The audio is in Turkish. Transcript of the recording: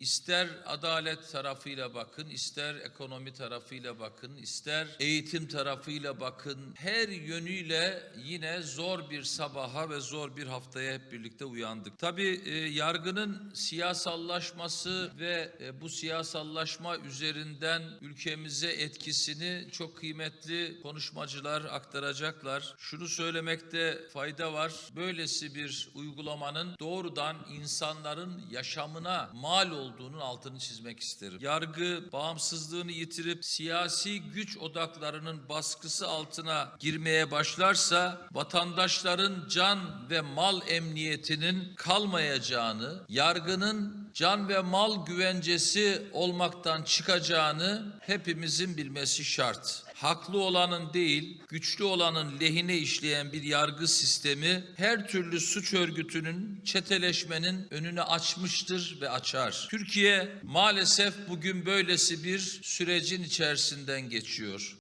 İster adalet tarafıyla bakın, ister ekonomi tarafıyla bakın, ister eğitim tarafıyla bakın. Her yönüyle yine zor bir sabaha ve zor bir haftaya hep birlikte uyandık. Tabii e, yargının siyasallaşması ve e, bu siyasallaşma üzerinden ülkemize etkisini çok kıymetli konuşmacılar aktaracaklar. Şunu söylemekte fayda var. Böylesi bir uygulamanın doğrudan insanların yaşamına mal olduğunun altını çizmek isterim. Yargı bağımsızlığını yitirip siyasi güç odaklarının baskısı altına girmeye başlarsa vatandaşların can ve mal emniyetinin kalmayacağını, yargının can ve mal güvencesi olmaktan çıkacağını hepimizin bilmesi şart. Haklı olanın değil, güçlü olanın lehine işleyen bir yargı sistemi her türlü suç örgütünün çeteleşmenin önünü açmıştır ve açar. Türkiye maalesef bugün böylesi bir sürecin içerisinden geçiyor.